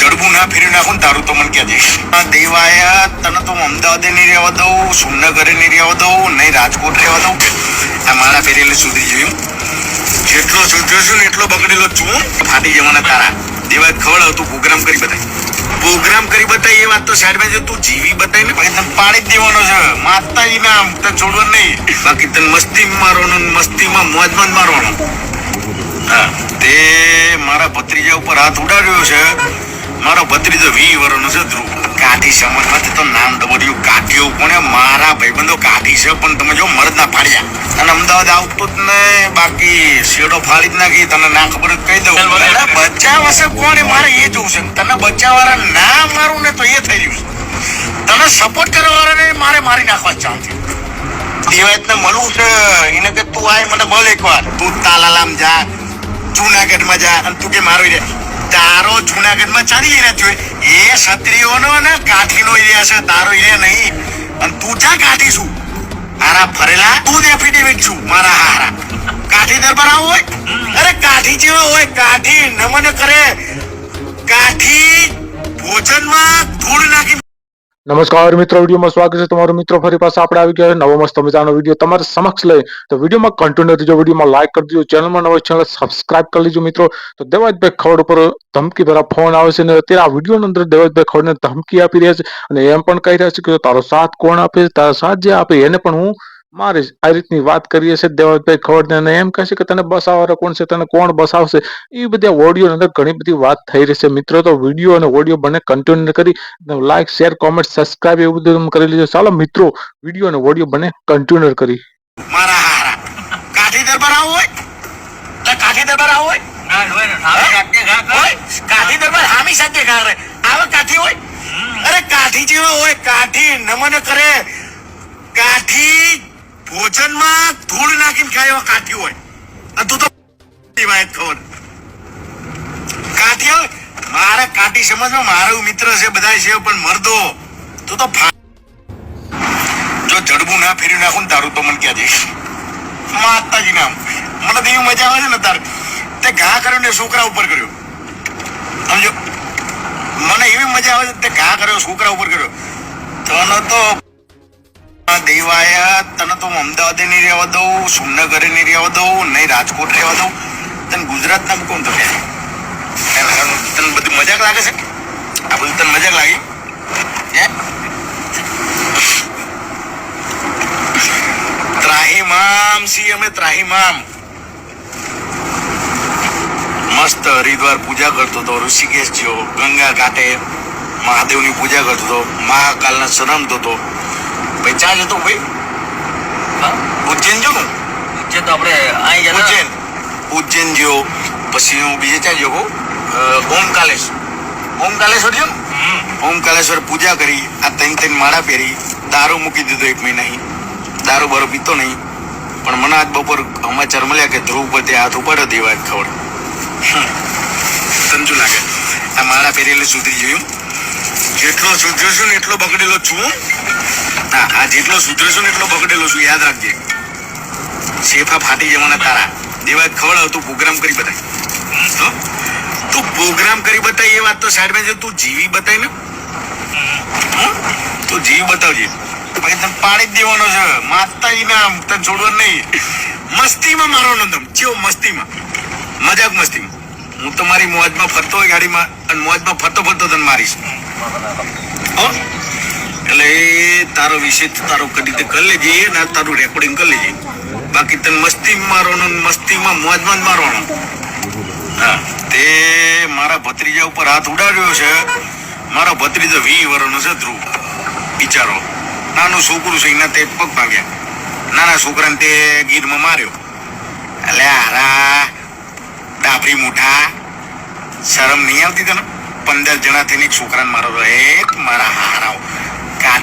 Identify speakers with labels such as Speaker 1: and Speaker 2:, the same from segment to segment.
Speaker 1: જડબું ના ફેરી નાખું તારું તો મને કહેજે આ દેવાયા તને તો અમદાવાદે નહીં રહેવા દઉં સુમનગરે નહીં રહેવા દઉં નહીં રાજકોટ રહેવા દઉં. આ મારા ફેરેલે સુધી જોયું જેટલો સુધર્યો છું ને એટલો બગડેલો છું. ફાટી જવાના તારા. દેવા ખવડાવ તું પ્રોગ્રામ કરી બતાય. પ્રોગ્રામ કરી બતાય એ વાત તો સાઈડમાં જો તું જીવી બતાય ને. પછી તને પાડી જ દેવાનો છે. માતાજી નામ તને છોડવાનું નહીં. બાકી તને મસ્તી મારવાનું મસ્તીમાં મોજમાં મારવાનું. હા. તે મારા ભત્રીજા ઉપર હાથ ઉડાડ્યો છે. મારો ભત્રીજો વી વર્ષનો છે ધ્રુવ. કાઠી સમજમાંથી તો નામ દબડ્યું કાઠીઓ કોને મારા ભાઈબંધો કાઠી છે પણ તમે જો મરદ ના ફાડ્યા. અને અમદાવાદ આવતું જ નહીં બાકી શેડો ફાડી જ નાખી તને ના ખબર કહી દઉં. બચાવશે કોણ? મારે એ જોવું છે. તને બચાવવાળા ના મારું ને તો એ થઈ રહ્યું છે. તને સપોર્ટ કરવા વાળાને મારે મારી નાખવા જ દિવાયતને દેવાયત ને મળવું છે. એને કે તું આય મને બોલ એકવાર. તું તાલાલામ જા જુનાગઢમાં જા અને તું કે મારો રે. તારો જુનાગઢમાં ચાલી રહ્યા છે. એ ક્ષત્રિયોનો ને કાઠીનો એરિયા છે, તારો એરિયા નહીં. અને તું જા કાઠી છું. હારા ફરેલા, તું જ એફિડેવિટ છું, મારા હારા. કાઠી દરબાર આવો હોય? અરે કાઠી જેવા હોય, કાઠી નમન કરે. કાઠી ભોજનમાં ધૂળ નાખી
Speaker 2: નમસ્કાર મિત્રો, વિડીયોમાં સ્વાગત છે તમારું મિત્રો. ફરી પાસે આપણે આવી ગયા નવો મસ્ત મજાનો વીડિયો. તમારે સમક્ષ લઈ તો વિડીયોમાં કન્ટિન્યુ રહેજો. વિડીયોમાં લાઈક કરી દીજો. ચેનલમાં નવો ચેનલ સબસ્ક્રાઇબ કરી લીજો મિત્રો. તો દેવાજભાઈ ખવડ ઉપર ધમકી ભરા ફોન આવે છે અને અત્યારે આ વિડીયોની અંદર દેવાજભાઈ ખવડને ધમકી આપી રહ્યા છે. અને એમ પણ કહી રહ્યા છે કે તારો સાથ કોણ આપે તારો સાથ જે આપે એને પણ હું મારીશ આ રીતની વાત કરીએ છે દેવાભાઈ ખવડને એમ કહે છે કે તને બસાવવાળા કોણ છે? તને કોણ બસાવશે એ બધા ઓડિયો અંદર ઘણી બધી વાત થઈ રહી છે. મિત્રો તો વીડિયો અને ઓડિયો બંને કન્ટિન્યુ કરી લાઈક શેર કોમેન્ટ સબસ્ક્રાઇબ એવું બધું તમે કરી લેજો. ચાલો મિત્રો વીડિયો અને ઓડિયો બંને કન્ટિન્યુ કરી.
Speaker 1: મારા હારા. કાઠી દરબાર આવો હોય? તો કાઠી દરબાર આવો હોય? કાઠી દરબાર હામી સાથે ઘા રે આવા કાઠી હોય? અરે કાઠી જેવા હોય. કાઠી નમન કરે. કાઠી ભોજનમાં ધૂળ નાખીને ખાય કાઠી હોય. અને તું તો વાત ખબર. કાઠી હોય? મારા કાઠી સમજમાં મારો મિત્ર છે બધા છે, પણ મરદો. તું તો જો જડબું ના ફેરી નાખું ને તારું તો મને કહેજે માતાજી નામ. મને તો એવી મજા આવે છે ને તાર. તે ઘા કર્યો ને છોકરા ઉપર કર્યો. સમજો? મને એવી મજા આવે છે તે ઘા કર્યો, છોકરા ઉપર કર્યો. તને તો દેવાયા, તને તો હું અમદાવાદે નહીં રહેવા દઉં સુમનગરે નહીં રહેવા દઉં, નહીં રાજકોટ રહેવા દઉં. તને ગુજરાતના કોણ તો કહે તને બધું મજાક લાગે છે? આ બધું તને મજાક લાગી? હે? ત્રાહીમામ સી અમે ત્રાહીમામ. મસ્ત હરિદ્વાર પૂજા કરતો હતો ઋષિકેશ ગયો ગંગા ઘાટે મહાદેવની પૂજા કરતો હતો, મહાકાલના શરમતો હતો ભાઈ ચા જતો ભાઈ ઉજ્જૈન જો નું?
Speaker 3: ઉજ્જૈન તો આપણે અહીં ગયા
Speaker 1: ઉજ્જૈન. ઉજ્જૈન જો. પછી હું બીજે ચા ગયો? ઓમકાલેશ્વર. ઓમકાલેશ્વર જો? ઓમકાલેશ્વર પૂજા કરી. આ ત્રણ ત્રણ માળા પહેરી. દારૂ મૂકી દીધો એક મહિના દારૂ બારો પીતો નહીં. પણ મને આજ બપોર સમાચાર મળ્યા કે ધ્રુવ પર તે હાથ ઉપાડો દેવા ખબર સમજુ લાગે. આ માળા પહેરેલી સુધરી જોયું જેટલો સુધર્યો છું ને એટલો બગડેલો છું હા આ જેટલો સુધરશો ને એટલો બગડેલો છું, યાદ રાખજે. શેફા ફાટી જવાના તારા. દેવા ખવડાવ, તું પ્રોગ્રામ કરી બતાય. તું પ્રોગ્રામ કરી બતાય એ વાત તો સાઈડમાં છે, તું જીવી બતાય ને. તું જીવી બતાવજે. પછી તને પાડી જ દેવાનો છે. માતાજી નામ તને છોડવાનું નહીં. મસ્તીમાં મારવાનો તમ. ચેવો મસ્તીમાં? મજાક મસ્તીમાં. હું તો મારી મોજમાં ફરતો હોય ગાડીમાં, અને મોજમાં ફરતો ફરતો તને મારીશ. હો? એટલે એ તારો તો તારો કદી તે કરી લેજે ને તારું રેકોર્ડિંગ કરી લેજે. બાકી તને મસ્તી મારવાનો મસ્તીમાં મોજમાં જ મારવાનો. હા, તે મારા ભત્રીજા ઉપર હાથ ઉડાડ્યો છે. મારો ભત્રીજો વી વર્ષનો છે ધ્રુવ, બિચારો. નાનું છોકરું છે, એના તે પગ ભાગ્યા. નાના છોકરાને તે ગીરમાં માર્યો. એટલે હારા, ડાબરી મોટા શરમ નહીં આવતી તને? પંદર જણા થઈને છોકરાને મારો એક મારા હારાઓ.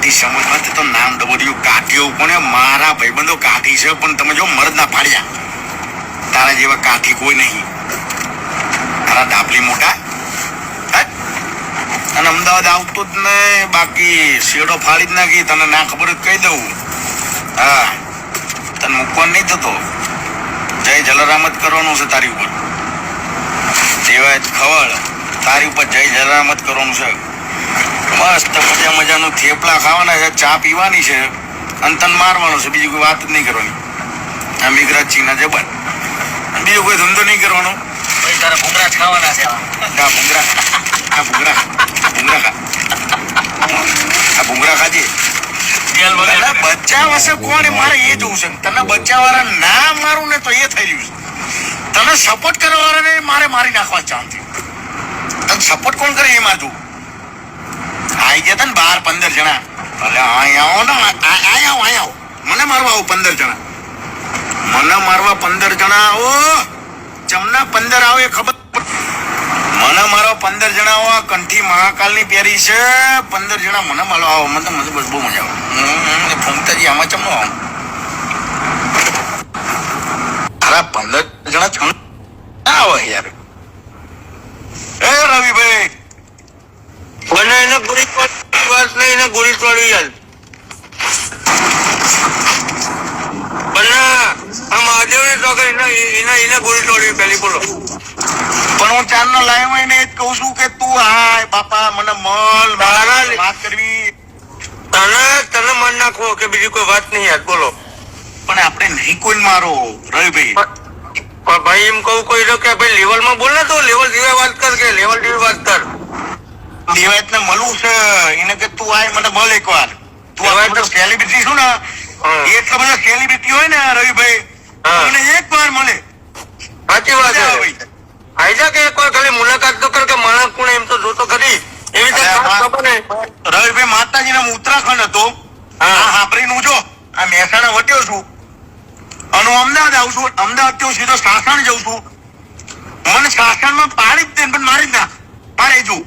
Speaker 1: કાઠી સમજમાંથી તો નામ દબડ્યું કાઠીઓ પણ મારા ભાઈબંધો કાઠી છે, પણ તમે જો મરદ ના પાડ્યા તારા જેવા કાઠી કોઈ નહીં. તારા ડાબલી મોટા? અને અમદાવાદ આવતો જ નહીં. બાકી શેડો ફાડી જ નાખી. તને ના ખબર જ કહી દઉં. હા. તને મૂકવાનું નહીં થતો. જય જલારામ જ કરવાનું છે તારી ઉપર. દેવાય ખવડ. તારી ઉપર જય જલામત કરવાનું છે. મસ્ત મજા મજાનું થેપલા ખાવાના છે ચા પીવાની છે અને તને મારવાનો છે બીજી કોઈ વાત જ નહીં કરવાની. આ મિઘરાજ ચીના જબર બીજો કોઈ ધંધો નહીં કરવાનો.
Speaker 3: પછી તારે ભૂંગળા જ ખાવાના છે.
Speaker 1: આ ભૂંગળા આ ભૂંગળા ભૂંગળા ખા. આ ભૂંગળા ખાજે. બચાવશે કોણ? મારે એ જોવું છે. તને બચ્ચા ના મારું ને તો એ થઈ રહ્યું છે. તને સપોર્ટ કરવાવાળાને મારે મારી નાખવા ચાલતી તને સપોર્ટ કોણ કરે એ મારું આઈ ગયા ને બાર, પંદર જણા. અલે અહીંયા આવો ને અહીંયા આવો અહીંયા આવો. મને મારવા આવો પંદર જણા. મને મારવા પંદર જણા આવો. ચમના પંદર આવે ખબર મને મારો પંદર જણા આવો. કંઠી મહાકાલની પહેરી છે. પંદર જણા મને મારો આવો. મને તો મને બસ બહુ મજા આવે. ફૂંકતાજી આમાં ચમનો આવું? પંદર જણા છ આવો આવે યાર. એ રવિભાઈ
Speaker 4: મને એને ગોળી પાડી વાત નહીં એને ગોળી પાડી યાર પણ આ મહાદેવની ચોકર એને એને એને ગોળી તોડવી જાય
Speaker 1: પણ હું ચાર નો લાવ્યો હોય જ કહું છું કે તું હાય બાપા મને મળ વાત કરવી.
Speaker 4: તને તને મન નાખો કે બીજી કોઈ વાત નહીં યાદ બોલો.
Speaker 1: પણ આપણે નહીં કોઈ મારો રવિભાઈ.
Speaker 4: ભાઈ એમ કહું કોઈ કે ભાઈ લેવલમાં બોલ ને તો લેવલ જેવી વાત કર કે લેવલ જેવી વાત કર.
Speaker 1: દેવાયત ને મળવું છે? એને કે તું આય મને મળ એકવાર. તું આપણે સેલિબ્રિટી છું ને? એટલા બધા સેલિબ્રિટી હોય ને રવિભાઈ. એને એક વાર મળે.
Speaker 4: સાચી વાત છે. આઈજા કે એકવાર ખાલી મુલાકાત તો કર કે માણસ કોણ એમ તો જોતો ખરી. એવી રીતે ને
Speaker 1: રવિભાઈ માતાજી નો ઉત્તરાખંડ હતો.
Speaker 4: હા.
Speaker 1: હાપરી નું જો આ મહેસાણા વટ્યો છું. અને હું અમદાવાદ આવું છું. અમદાવાદથી હું સીધો સાસણ જઉં છું. મને સાસણમાં પાડી જ દે પણ મારી જ નાખ પાડે જુ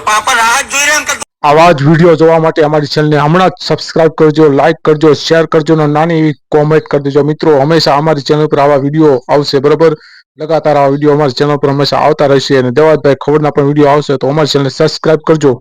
Speaker 4: પાપા રાહ જોઈ રહ્યા કે
Speaker 2: આવા જ વીડિયો જોવા માટે અમારી ચેનલને હમણાં જ સબસ્ક્રાઇબ કરજો લાઇક કરજો શેર કરજો અને નાની એવી કોમેન્ટ કરી દેજો. મિત્રો, હંમેશા અમારી ચેનલ પર આવા વીડિયો આવશે, બરોબર? લગાતાર આવા વીડિયો અમારી ચેનલ પર હંમેશા આવતા રહેશે અને દેવાતભાઈ ખબરના પણ વીડિયો આવશે તો અમારી ચેનલને સબસ્ક્રાઇબ કરજો.